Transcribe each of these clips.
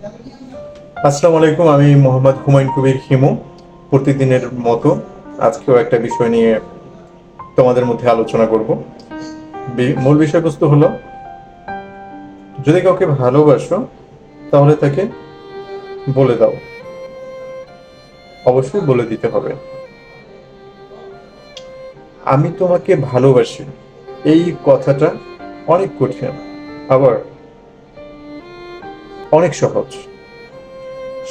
আসসালামু আলাইকুম, আমি মোহাম্মদ হুমায়ুন কবির হিমু। প্রতিদিনের মতো আজকেও একটা বিষয় নিয়ে তোমাদের মধ্যে আলোচনা করব। মূল বিষয়বস্তু হলো, যদি কাউকে ভালোবাসো, তাহলে তাকে বলে দাও। অবশ্যই বলে দিতে হবে। আমি তোমাকে ভালোবাসি, এই কথাটা অনেক কঠিন। আবার অনেক সহজ।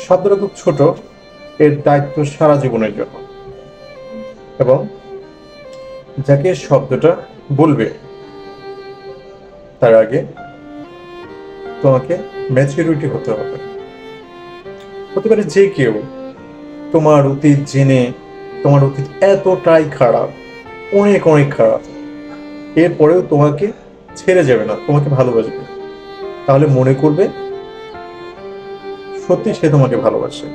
শব্দটা খুব ছোট, এর দায়িত্ব সারা জীবনের জন্য। এবং যাকে শব্দটা বলবে, তার আগে তোমাকে ম্যাচুরিটি হতে হবে। হতে পারে যে কেউ তোমার অতীত জেনে, তোমার অতীত এতটাই খারাপ, অনেক অনেক খারাপ, এরপরেও তোমাকে ছেড়ে যাবে না, তোমাকে ভালোবাসবে। তাহলে মনে করবে সত্যি সে তোমাকে ভালোবাসে।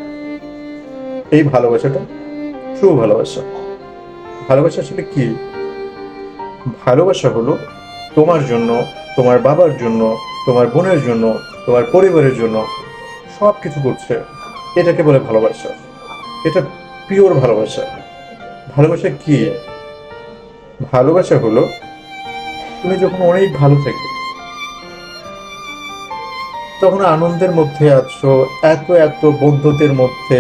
এই ভালোবাসাটা ট্রু ভালোবাসা। ভালোবাসা আসলে কি? ভালোবাসা হলো তোমার জন্য, তোমার বাবার জন্য, তোমার বোনের জন্য, তোমার পরিবারের জন্য সব কিছু করছে। এটাকে বলে ভালোবাসা। এটা পিওর ভালোবাসা। ভালোবাসা কি? ভালোবাসা হলো তুমি যখন অনেক ভালো থাকবে তখন আনন্দের মধ্যে আছো, এত এত বন্ধুদের মধ্যে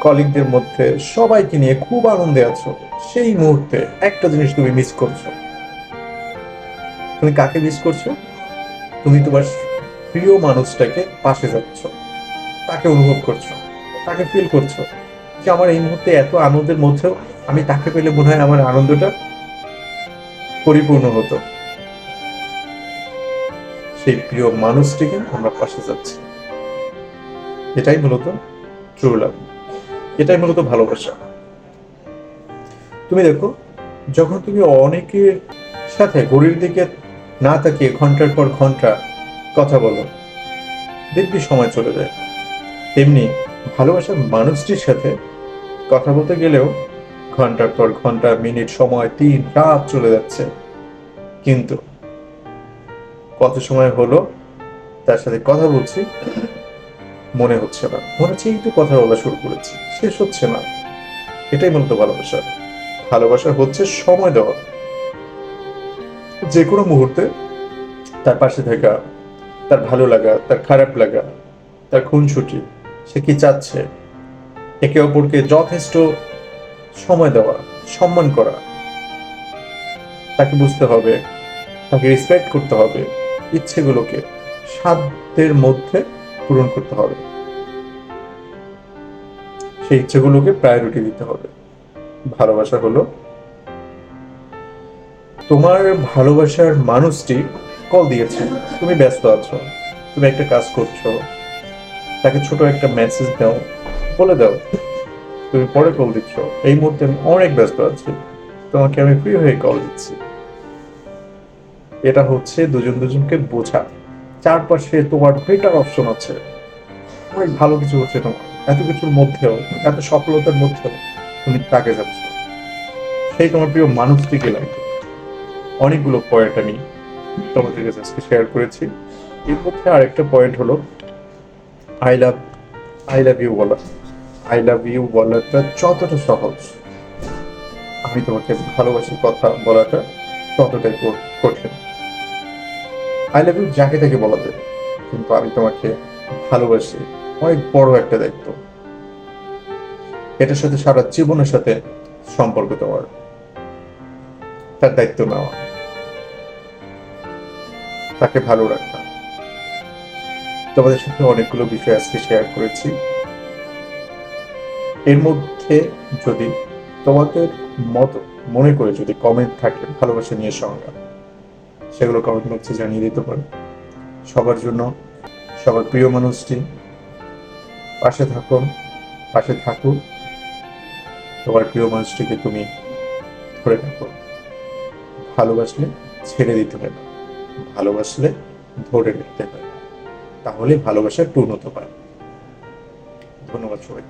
কলিগদের মধ্যে, সবাইকে নিয়ে খুব আনন্দে আছো। সেই মুহূর্তে একটা জিনিস তুমি মিস করছ। তুমি কাকে মিস করছ? তুমি তোমার প্রিয় মানুষটাকে পাশে যাচ্ছ। তাকে অনুভব করছ, তাকে ফিল করছ যে আমার এই মুহূর্তে এত আনন্দের মধ্যেও আমি তাকে পেলে মনে হয় আমার আনন্দটা পরিপূর্ণ হতো। সেই প্রিয় মানুষটিকে আমরা পাশে যাচ্ছি। এটাই মূলত ট্রু লাভ এটাই মূলত ভালোবাসা। তুমি দেখো, যখন তুমি অনেকের সাথে ঘড়ির দিকে না তাকিয়ে ঘণ্টার পর ঘণ্টা কথা বলো, দেখবি সময় চলে যায়। তেমনি ভালোবাসার মানুষটির সাথে কথা বলতে গেলেও ঘণ্টার পর ঘণ্টা, মিনিট, সময় তিন রাত চলে যাচ্ছে। কিন্তু কত সময় হলো, তার সাথে কথা বলছি, মনে হচ্ছে না। মনে হচ্ছে একটু কথা বলা শুরু করেছি। শেষ হচ্ছে না। এটাই মূলত ভালোবাসা। ভালোবাসা হচ্ছে সময় দেওয়া। যে কোনো মুহূর্তে তার পাশে থাকা, তার ভালো লাগা, তার খারাপ লাগা, তার খুনছুটি সে কি চাচ্ছে? একে অপরকে যথেষ্ট সময় দেওয়া, সম্মান করা। তাকে বুঝতে হবে, তাকে রেসপেক্ট করতে হবে। ইচ্ছেগুলোকে সাধ্যের মধ্যে পূরণ করতে হবে। সেই ইচ্ছেগুলোকে প্রায়োরিটি দিতে হবে। ভালোবাসা হলো তোমার ভালোবাসার মানুষটি কল দিয়েছে, তুমি ব্যস্ত আছো, তুমি একটা কাজ করছ, তাকে ছোট একটা মেসেজ দাও, বলে দাও, তুমি পরে কল দিচ্ছ। এই মুহূর্তে আমি অনেক ব্যস্ত আছি, তোমাকে আমি ফ্রি হয়ে কল দিচ্ছি। এটা হচ্ছে দুজন দুজনকে বোঝা। চারপাশে তোমার বেটার অপশন আছে। অনেক ভালো কিছু হচ্ছে তোমার। এত কিছুর মধ্যেও, এত সফলতার মধ্যেও তুমি তাকে যাচ্ছ। সেই তোমার প্রিয় মানুষটিকে লাগবে? অনেকগুলো পয়েন্ট আমি তোমাদের কাছে আজকে শেয়ার করেছি। এর মধ্যে আরেকটা পয়েন্ট হলো I love I love you বলা। আই লাভ ইউ বলাটা যতটা সহজ, আমি তোমাকে ভালোবাসি কথা বলাটা ততটাই কঠিন। আই লাভ ইউ যাকে তাকে বলা যায়। কিন্তু আমি তোমাকে ভালোবাসি। অনেক বড় একটা দায়িত্ব। এটার সাথে সারা জীবনের সাথে সম্পর্ক তোমার তার দায়িত্ব নেওয়া। তাকে ভালো রাখা। তোমাদের সাথে অনেকগুলো বিষয় আজকে শেয়ার করেছি। এর মধ্যে যদি তোমাদের মত, মনে করে যদি কমেন্ট থাকে, ভালোবাসা নিয়ে সংজ্ঞা সেগুলো কমেন্ট বক্সে জানিয়ে দিতে পারো। সবার জন্য সবার প্রিয় মানুষটি পাশে থাকুন, পাশে থাকুক। তোমার প্রিয় মানুষটিকে তুমি ধরে রাখো। ভালোবাসলে ছেড়ে দিতে না। ভালোবাসলে ধরে রাখতে হয় তাহলে ভালোবাসার পূর্ণতা পায় ধন্যবাদ সবাই